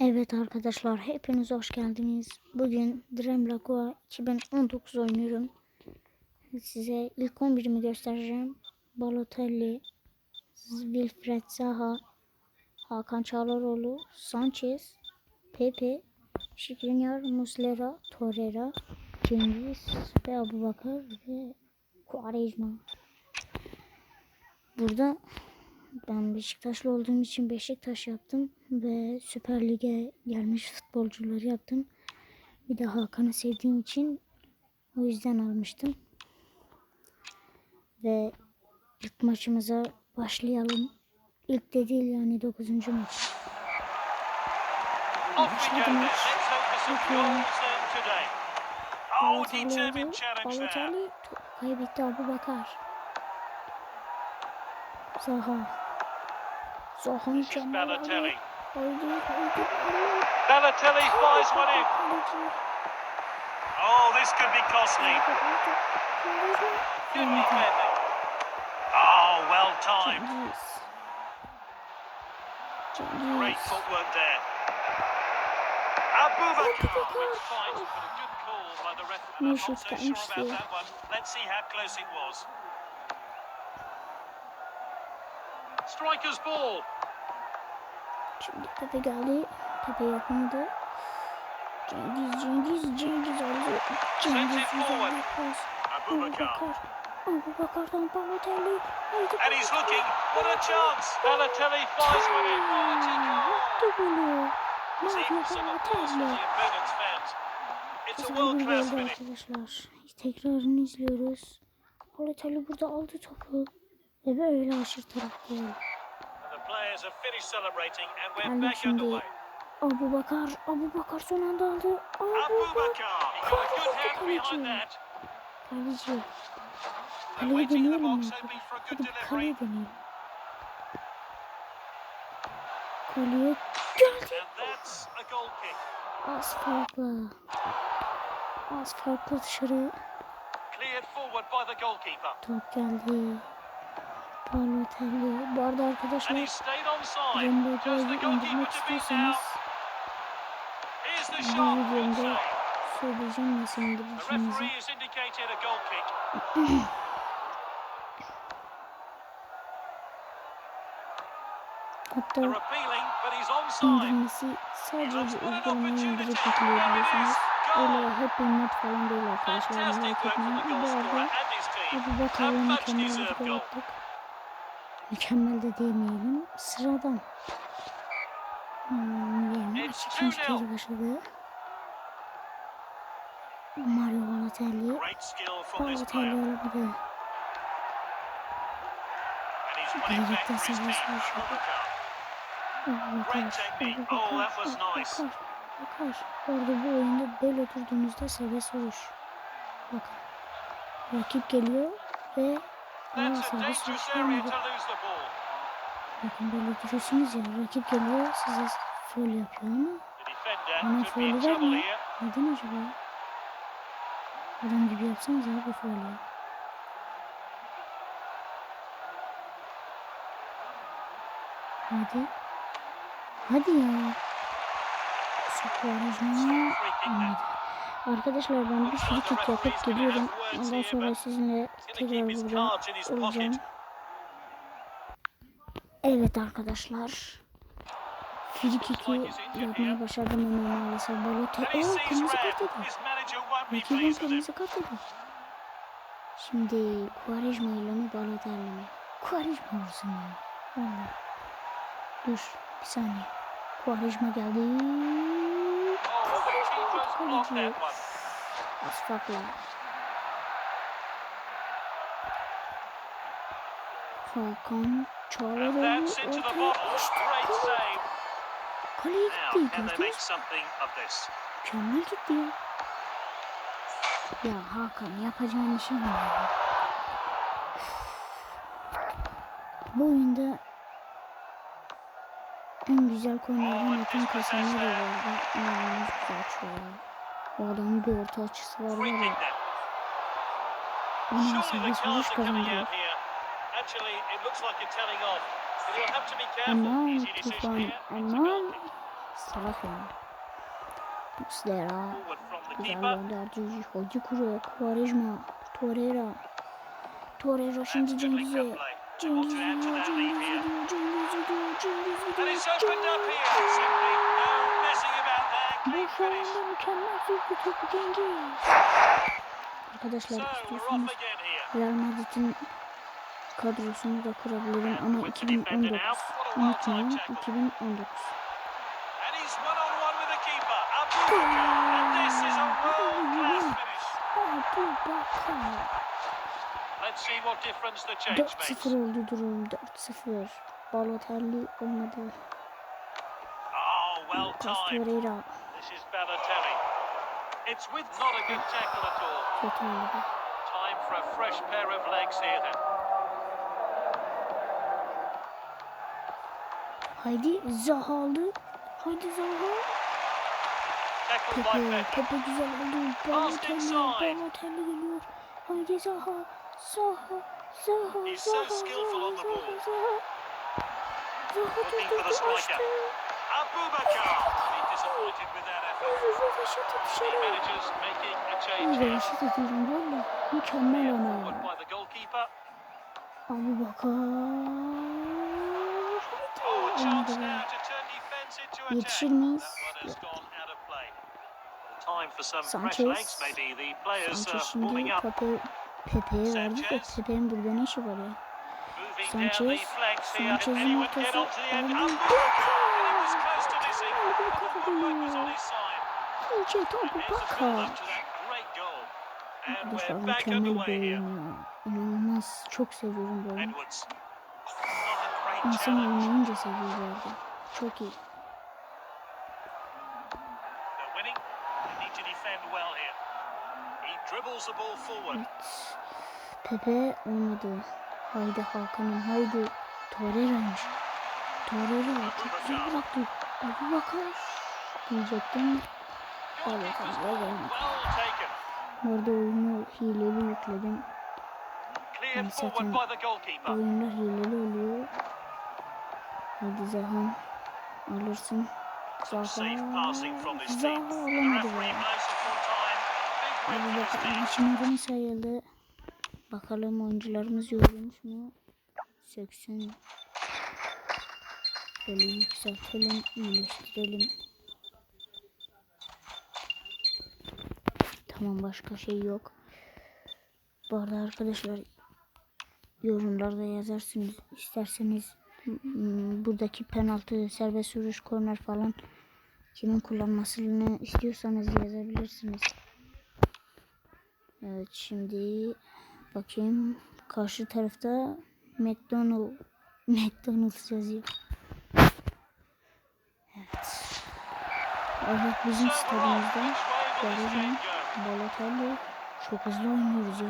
Evet arkadaşlar hepiniz hoş geldiniz. Bugün Dream Lagua 2019 oynuyorum. Size ilk 11'imi göstereceğim. Balotelli, Wilfred Zaha, Hakan Çağlaroğlu, Sanchez, Pepe, Şikrinyar, Muslera, Torreira, Cengiz ve Abubakar ve Quaresma. Burada ben Beşiktaşlı olduğum için Beşiktaş yaptım ve Süper Lig'e gelmiş futbolcuları yaptım. Bir de Hakan'ı sevdiğim için o yüzden almıştım. Ve ilk maçımıza başlayalım. İlk de değil yani 9. maç. Başladı maç. um. Oh, Balotelli aldı. Balotelli kaybetti Abu Bakar. Zaha. Zaha mükemmel aldı. Balotelli. Haydi haydi. Balotelli flies one in. Oh, this could be costly. Oh, well timed. Great footwork there. Abubakar Abubakar. with fight, a good call by the referee. I'm not so sure about that one. Let's see how close it was. Striker's ball. Şimdi Pepe geldi. Pepe yapmadı. Cengiz, Cengiz, Cengiz aldı. Cengiz güzel pas. Abubakar. Abubakar. Abubakar'dan Balotelli. And he's looking. What a chance. Balotelli flies goal. Yaptı golü. Mario Balotelli. Güzel bir finish. arkadaşlar. Tekrarını izliyoruz. Balotelli burada aldı topu. Ve böyle we're Geldik back şimdi. Abu Bakar, Abu Bakar son anda aldı. Abu Bakar. Hand Kaleci. Kaleci. The deneyelim mi? Hadi bir kaleyi deneyelim. Kaleye geldi. Az farkla. Az farkla dışarı top geldi. Balotelli. Bu arada arkadaşlar he stayed onside. Rembo Just the Boy'u goalkeeper indirmek istiyorsanız bu videomda söyleyeceğim nasıl kick. Hatta indirmesi sadece uygulamayı indirip yükleyebiliyorsunuz. Öyle hep net falan değil arkadaşlar. Merak etmeyin. Bu arada. Abu much mükemmel bir attık. Mükemmel de demeyelim. Sıradan. Hmm, yani ikinci 2-0. kez başladı. Mario Balotelli. Balotelli team. Gelecekte. Bakar. Bakar. Orada bu oyunda böyle oturduğunuzda serbest vuruş. Bakın. Rakip geliyor ve Aa, serbest vuruş vermedi. Bakın böyle duruyorsunuz ya rakip geliyor size foul yapıyor ama bana foul'ü vermiyor. Neden acaba? Adam gibi yapsanız abi foul ya. Hadi. Hadi ya. Sokuyoruz Olmadı. Arkadaşlar ben bir free kick yapıp geliyorum. Ondan sonra sizinle tekrar burada olacağım. Evet arkadaşlar. Free kick'i yapmayı başardım ama maalesef And Balotelli. he Oo sees kırmızı kart with him. kırmızı kart yedi. Şimdi Quaresma ile mi Balotelli mi? Quaresma olsun ya. Vallahi. Dur bir saniye. Quaresma geldi. One. Az farkla. Hakan the ortaya açtı. Kaleye gitti. Gördünüz? Mükemmel gitti ya. Ya Hakan yapacağın işe bak ya. Bu oyunda en güzel konulardan atan kasanlar da vardı. İnanılmaz güzel açıyor O adamın bir orta açısı var var ya. Bana serbest vuruş kazandırıyor. Aman Tufan aman. Salak ya. Muslera. Güzel gönderdi. Hoca kuru. Quaresma. Torreira. Torreira şimdi Cengiz'e. Cengiz gidiyor. Cengiz gidiyor. Cengiz gidiyor. Cengiz gidiyor. Clean şu anda mükemmel bir topu. So Arkadaşlar istiyorsanız. Real Madrid'in kadrosunu da kurabilirim ama With the defender 2019 now. What a unutmayın well-timed tackle. 2019 And he's one on one with the keeper. Abubakar. And this is a world class finish. Abu Bakar Let's see what difference the change makes. 4-0 oldu durum 4-0 Balotelli olmadı Oh, well Lucas timed. Torreira This is Balotelli. It's with not a good tackle at all. kötü oldu Time for a fresh pair of legs here then. Haydi Zaha aldı Haydi Zaha Tackled by Pepe Pepe. Pepe güzel oldu Balotelli inside. Balotelli geliyor Haydi Zaha Zaha Zaha He's so Zaha skillful on the Zaha, ball. Zaha Zaha Looking for the tuttu striker. açtı Abubakar. Be disappointed with that effort. Röveşata The dışarı managers making a change here. Röveşata diyorum valla Mükemmel ama. Abu Bakar. Yetişir miyiz? Sanchez. Sanchez şimdi. Pepe Pepe'ye verdi de. Pepe'nin burada ne işi var ya Sanchez Sanchez'in ortası? Abu Abubakar. And it was close to missing. But the Bakar Arkadaşlar mükemmel bir oyun ya İnanılmaz çok seviyorum bu oyunu İnsan oynayınca seviyor bu Çok iyi. Evet. Pepe olmadı. Haydi Hakan'ım haydi. Torreira. Çok güzel bıraktı. Abu Bakar diyecektim. Evet Goalkeeper's abi ball. gelmedi. Well taken. Bu arada oyunu hileli yükledim. Yani zaten oyunlar hileli oluyor. Haydi Zahan alırsın. Zaha. Zaha referee be. Bakar team. maçın sayıldı. Bakalım oyuncularımız yorulmuş mu? 80 Böyle yükseltelim, iyileştirelim. Tamam başka şey yok. Bu arada arkadaşlar yorumlarda yazarsınız isterseniz mm, buradaki penaltı, serbest vuruş, korner falan kimin kullanmasını istiyorsanız yazabilirsiniz. Evet şimdi bakayım karşı tarafta McDonald McDonald's yazıyor. Evet. Evet bizim stadımızda Which Balotelli çok hızlı oynuyoruz ya.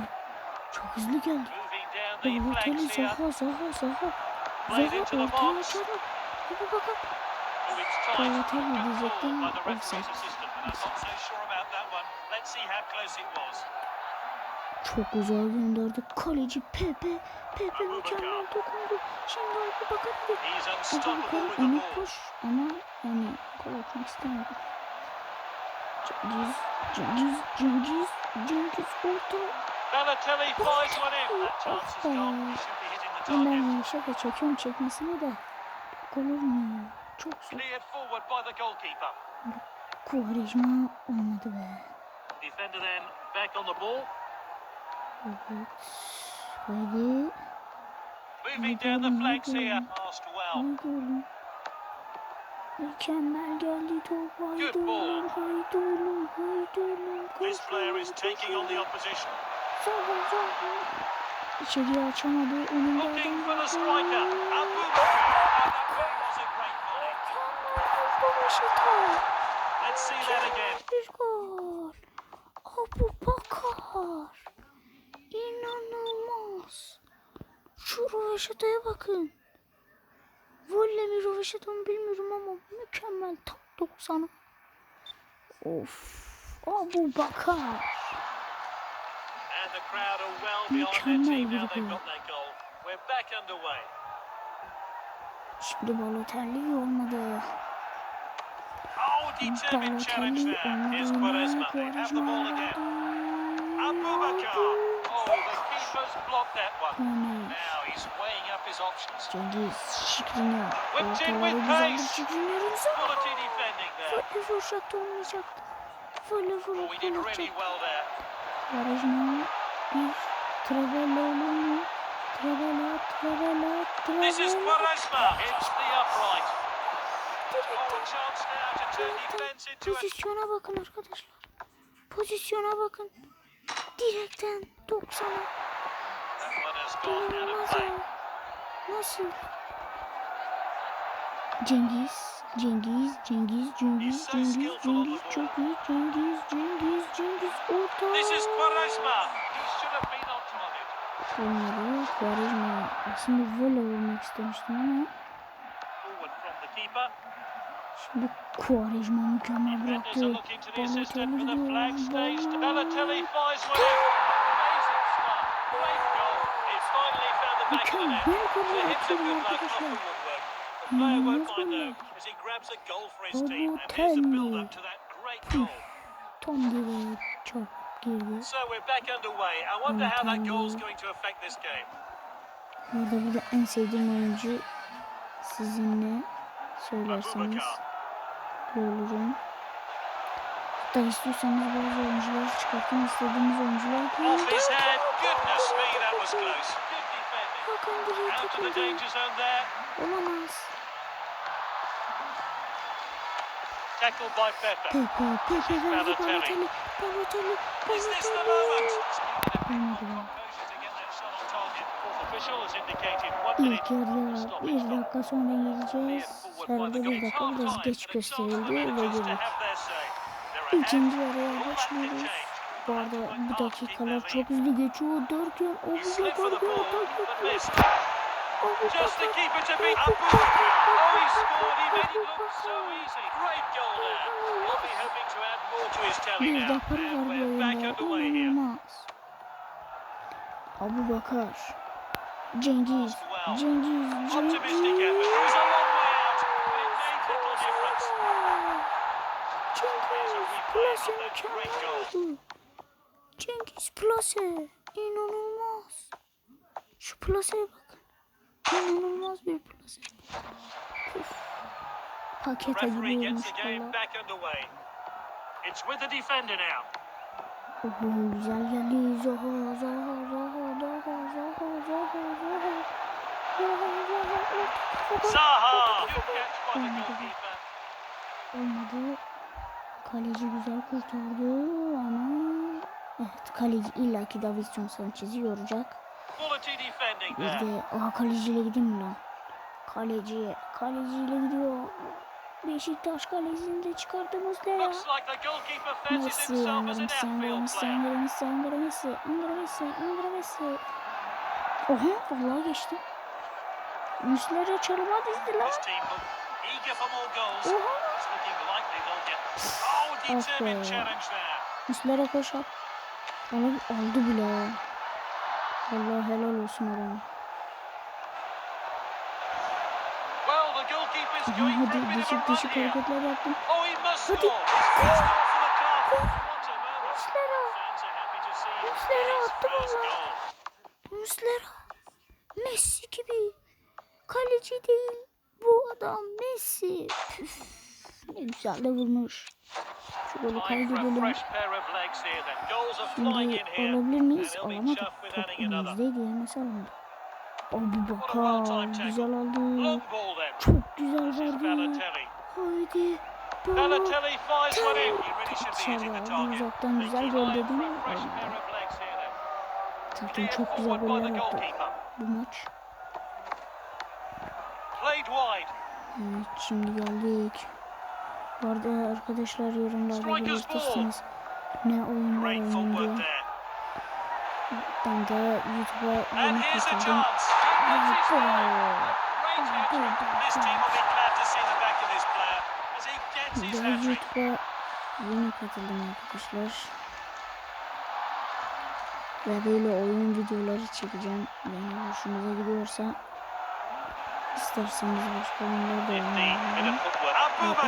Çok hızlı geldi. Balotelli. Zaha Zaha Zaha. Zaha ortaya. Oh, it's tight. Balotelli Good diyecektim, offside. Çok güzel gönderdi. Kaleci Pepe. Pepe mükemmel dokundu. Şimdi Abu Bakar Abu unstoppable Bakar with the öne ball. koş ama yani gol atmak istemedi. Cengiz, Cengiz, Cengiz, Cengiz orta. Balotelli flies one in. That chance is gone. Ben şaka çekiyorum çekmesine de. Gol olmuyor. Çok zor. Cleared forward by the goalkeeper. Quaresma olmadı be. Defender then back on the ball. Evet. Haydi. Moving down the flanks here. Passed well. Haydi oğlum. Mükemmel geldi top. Haydi Good ball. oğlum. Haydi oğlum. Haydi oğlum. This player is taking on the opposition. Zaha Zaha. İçeriye açamadı. Önünde Looking adam. Let's see that again. Bir gol. Abu Bakar. İnanılmaz. Şu Rovaşata'ya bakın. Volle mi Rovaşata mı bilmiyorum ama mükemmel tam 90'a. Of. Abu Bakar. Mükemmel bir gol. Şimdi Balotelli olmadı. challenge Balotelli. Here's onlarına Quaresma. They have Cengiz güzeldir pace. Şikrinyar'ın Quality defending there. Böyle vuracaktı olmayacaktı. Oh, vurup olacaktı. Quaresma bir Travella olur mu? Travella, Travella, This is Travella. Quaresma. Hits the upright. Direkten, Pozisyona bakın arkadaşlar. Pozisyona bakın. Direkten 90'a. Play. ya. Nasıl? Cengiz, Cengiz, Cengiz, Cengiz, Cengiz, Cengiz çok iyi. Cengiz, Cengiz, Cengiz orta. This is Quaresma. Onları Quaresma aslında böyle vurmak istemiştim ama şimdi Quaresma mükemmel bıraktı. Balotelli. Bal- Balotelli atıyor good luck off the arkadaşlar. İnanılmaz goller. though as he grabs a goal for his team. And here's the build up to that great goal. Tam direğe çarp girdi. So we're back underway. I wonder how that goal's going to affect this game. Burada burada en sevdiğim oyuncu sizinle söylerseniz olurum. Hatta istiyorsanız bazı oyuncuları çıkartın istediğimiz oyuncular Off Hakan direğe takıldı. Olamaz. Tackled by Pepe. Pepe, Pepe verdi Balotelli. Balotelli. Balotelli. İlk yarıya bir dakika sonra gireceğiz. Herhalde bir dakika biraz geç gösterildi ve girdik. İkinci yarıya başlıyoruz. Bu arada bu dakikalar çok hızlı geçiyor Abu the Bakar ball, bir but atak yapıyor. Just the keeper to beat Abubakar. Oh, he scored. He made it look so easy. Great goal there. He'll be hoping to add more to his tally now. And bu we're back underway here. Abu Bakar. Cengiz. Cengiz. Cengiz. Cengiz mükemmel oldu. Cengiz plase. İnanılmaz. Şu plaseye bakın. İnanılmaz bir plase. Olmuş the game valla. back underway. It's with the defender now. Oho güzel geldi. Zaha, Zaha, Zaha, Zaha, Zaha, Zaha, Zaha. Zaha. Olmadı. Kaleci güzel kurtardı ama evet kaleci illaki Davinson Sanchez'i yoracak. Bir de aha kaleciyle gideyim mi lan? Kaleci, kaleciyle gidiyor. Beşiktaş kalesini de the goalkeeper fancies Messi, Messi, Messi. Messi, Messi, Messi. Oha vallahi geçti. Muslera çalıma dizdi lan. Oha. Oh, determined be. there. Muslera Onu aldı bile. Vallahi helal olsun adama. Aha, hadi değişik değişik hareketler yaptım. Oh, Hadi. score. His first goal for the club. What a moment. Muslera. Fans are happy to see him Muslera get his attı valla. goal. Muslera. Messi gibi. Kaleci değil. Bu adam Messi. Püf, ne güzel de vurmuş. Golü kaydedelim. Şimdi alabilir miyiz? With Top önümüzdeydi ya. Nasıl alamadık? Abu What a well-timed Bakar. Güzel aldı. Çok güzel verdi. Haydi. Balo. Balotelli fires one in. He really should be hitting the Dışarıda target. uzaktan güzel gol dedim. Zaten çok güzel goller attı bu maç. Evet şimdi geldik. Bu arada arkadaşlar yorumlarda Strikers belirtirseniz ne oyunlar oynandı. there. Ben de YouTube'a yeni katıldım. Ben. YouTube'a yeni katıldım arkadaşlar. Ve böyle oyun videoları çekeceğim. Yani hoşunuza gidiyorsa isterseniz başka oyunlar da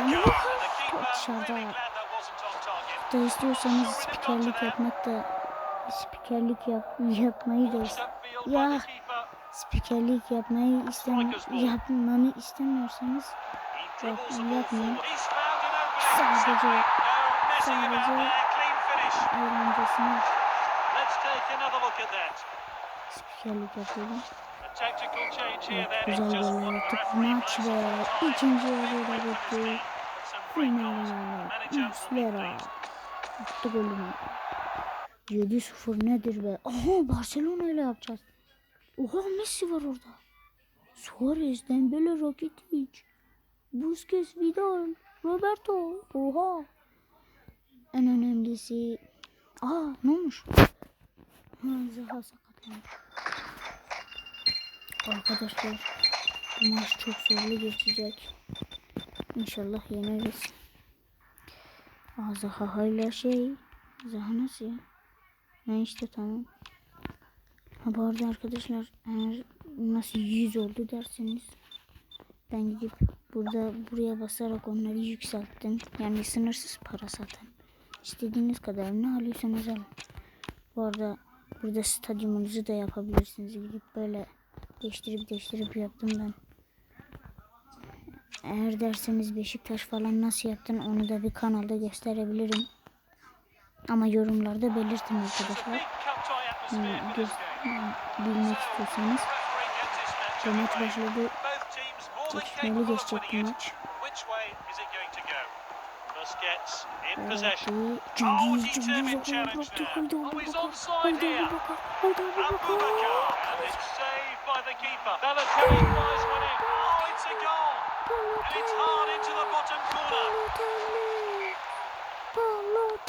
15 dışarıda da istiyorsanız spikerlik yapmak da spikerlik yap, yapmayı da ya spikerlik yapmayı istem yapmamı istemiyorsanız Yap- yapmayın. sadece sadece- eğlencesine spikerlik yapıyorum. Güzel the yaptık. Maç ve ikinci yarı Great da win for the bitti. Muslera attı golünü. 7-0 nedir be? Aha Barcelona ile yapacağız. Oha Messi var orada. Suarez, Dembele, Rakitic, Busquets, Vidal, Roberto. Oha. En önemlisi... Aa ne olmuş? Ha Zaha sakatlanmış. Arkadaşlar bu maç çok zorlu geçecek. İnşallah yeneriz. Aa hala şey. Zaha nasıl ya? Ha işte tamam. Ha bu arada arkadaşlar eğer nasıl 100 oldu derseniz ben gidip burada buraya basarak onları yükselttim. Yani sınırsız para zaten. İstediğiniz kadar ne alıyorsanız alın. Bu arada burada stadyumunuzu da yapabilirsiniz. Gidip böyle değiştirip değiştirip yaptım ben. Eğer derseniz Beşiktaş falan nasıl yaptın onu da bir kanalda gösterebilirim. Ama yorumlarda belirtin arkadaşlar. Bilmek istiyorsanız. Bu maç başladı. Çekişmeli geçecek bu maç. Abubakar. And it's saved by the keeper. Balotelli one in. Oh, it's a goal. And it's hard into the bottom corner.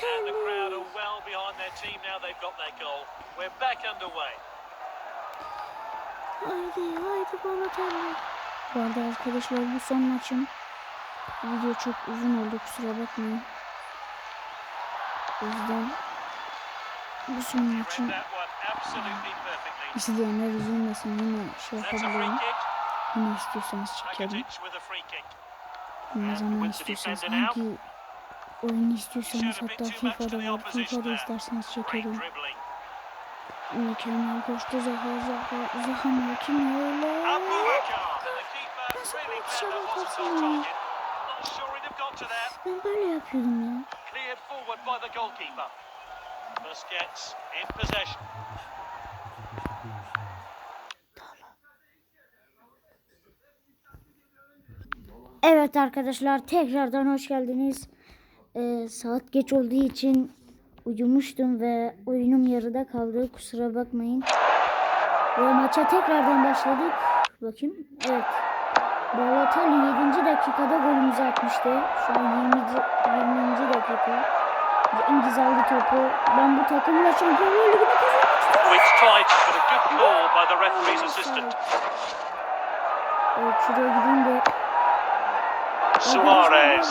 And the crowd are well behind their team now they've got their goal. We're back underway. Haydi haydi Balotelli. Bu arada arkadaşlar bu son maçım. Video çok uzun oldu kusura bakmayın. O yüzden bu son maçım izleyenler üzülmesin yine şey yapabilirim. Yine istiyorsanız kick. Ne zaman istiyorsanız hangi oyunu istiyorsanız hatta FIFA'da var. FIFA'da isterseniz çekerim. Mükemmel koştu Zaha Zaha. Zaha kim öyle? Nasıl glad dışarı on ya? Ben böyle yapıyordum ya. Cleared forward by the goalkeeper. Busquets in possession. Evet arkadaşlar tekrardan hoş geldiniz. Ee, saat geç olduğu için uyumuştum ve oyunum yarıda kaldı. Kusura bakmayın. Ve maça tekrardan başladık. Bakayım. Evet. Balotelli 7. dakikada golümüzü atmıştı. Şu an 20. 20. dakika. Cengiz aldı topu. Ben bu takımla Şampiyonlar Ligi'ni kazanmak istiyorum. İt's tight, but a good call by the referee's assistant. Evet şuraya gideyim de. Suarez.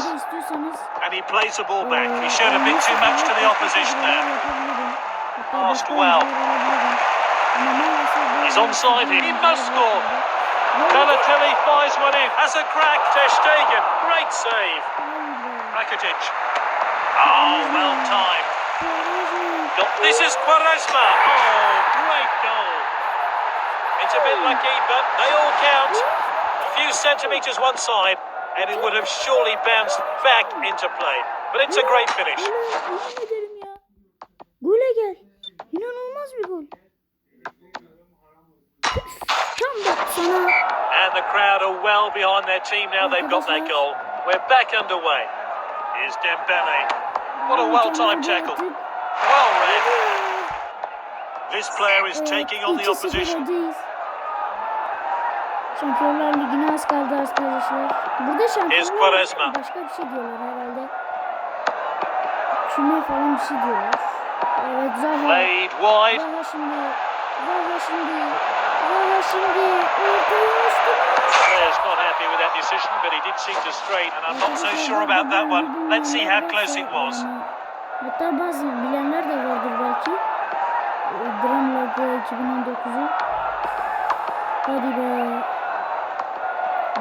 And he plays the ball back. He Ee, showed a bit too much to the opposition there. yapabilirim. Hatta Asked başka well. oyuncular alabilirim. Ama maalesef böyle He's onside here. He must score. Hayır, Balotelli fires one in. Has a crack. Ter Stegen. Great save. Rakitic. Oh, well timed. Suarez mi? Got- This is Quaresma. Oh, great goal. It's a bit lucky, but they all count. A few centimetres one side, and it would have surely bounced back into play. But it's a great finish. Gole, yemin ederim ya. Gole gel. İnanılmaz bir gol. Tam da sana And the crowd are well behind their team now they've got their goal. We're back underway. Here's Dembele. What a well-timed tackle. Well read. This player is taking on the opposition. Şampiyonlar Ligi'ne az kaldı arkadaşlar. Burada Şampiyonlar. Ligi'ne başka bir şey diyorlar herhalde. Küme falan bir şey diyorlar. Evet Zaha. Zaha şimdi. Zaha şimdi. Zaha şimdi. Ortaya. Player's not happy with that decision, but he did seem to straight, and I'm not so sure about that one. Let's see how close it was. Hatta bazı bilenler de vardır belki. Ee, 2019'u. Hadi be.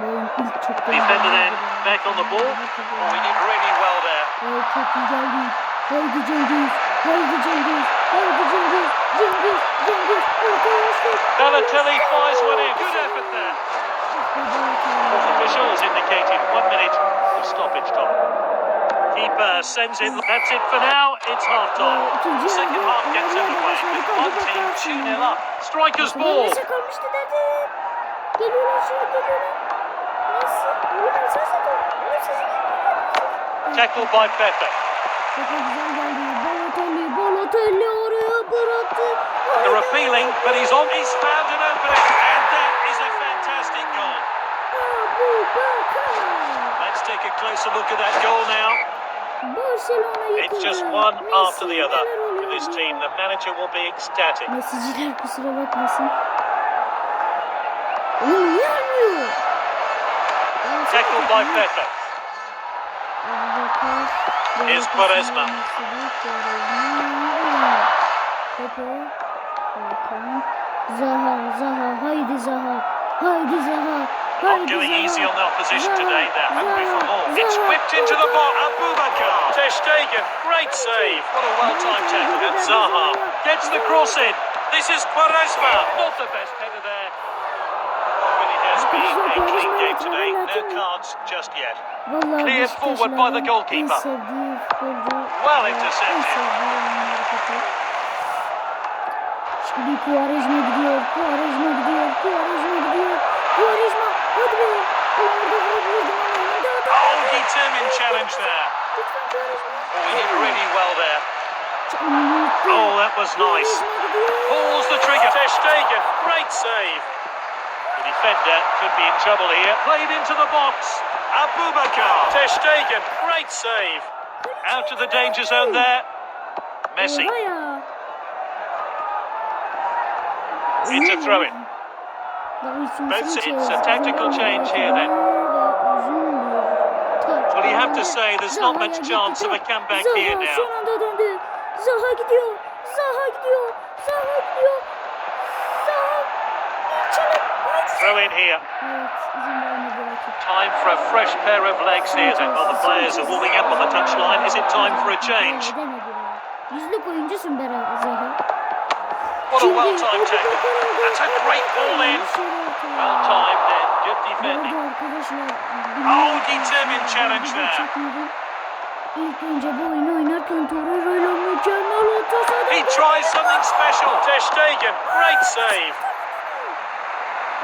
Defender then back on the ball. Oh, he did really well there. Evet, çok iyi geldi. Haydi Cengiz. Haydi Cengiz. Haydi Cengiz. Cengiz. Cengiz. Ortaya açtı. Balotelli fires one in. Good effort there. Officials indicating one minute of stoppage time. Keeper sends in. That's it for now. It's half time. İkinci Second yarıda half gets Almanya underway with başladı. one Hadi team bakalım 2 şimdi. 0 up. Striker's Bakın ball. Tackled by Pepe. They're appealing, but he's on. He's found an opening, and that is a fantastic goal. Let's take a closer look at that goal now. It's just one after the other. For this team, the manager will be ecstatic. Tackled by Pepe. Abubakar. Here's Quaresma. Zaha. Zaha. Haydi Zaha. Haydi Zaha. Not Haydi going Zaha. easy on the opposition today. They're hungry for more. It's whipped into the box. Abubakar. Ter Stegen. Great save. What a well-timed tackle. And Zaha gets the cross in. This is Quaresma. Not the best header there. Has been a clean game today. No cards just yet. Vallahi Cleared forward by the goalkeeper. En sevdiği futbolcu. Well intercepted. En sevdiği hareketi. Şimdi Quaresma gidiyor. Quaresma gidiyor. Quaresma gidiyor. Quaresma. Hadi be. Ulan orada vurabilirdim ama önünde adam. Oh, determined challenge there. Oh, he did really well there. Oh, that was nice. Pulls the trigger. Ter Stegen. Great save. The defender could be in trouble here. Played into the box. Abubakar. Ter Stegen. Great save. Out of the danger zone there. Messi. It's a throw in. Daha üçüncü That's It's a tactical change here then. Ve uzun bir taç. Well, you have to say there's not much chance of a comeback here now. son anda. Zaha gidiyor. Zaha gidiyor. Zaha gidiyor. Zaha. Bir çalım. Haydi. Throw in here. Time for a fresh pair of legs here then. While the players are warming up on the touchline, is it time for a change? What a Şimdi well-timed tackle. That's a great ball in. Well timed then. Good defending. Oh, determined challenge there. He tries something special. Ter Stegen. Great save.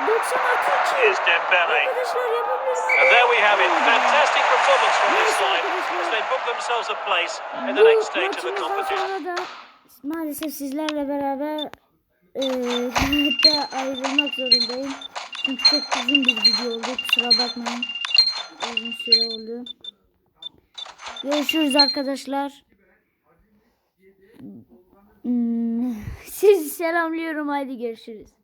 90 artı 2. Here's Dembele. Arkadaşlar yapabiliriz. And there we have it. Fantastic performance from this side as they book themselves a place in the next stage of the competition. maalesef sizlerle beraber eee hatta ayrılmak zorundayım. Çünkü çok uzun bir video oldu. Kusura bakmayın. Uzun süre oldu. Görüşürüz arkadaşlar. Hmm, Sizi selamlıyorum. Haydi görüşürüz.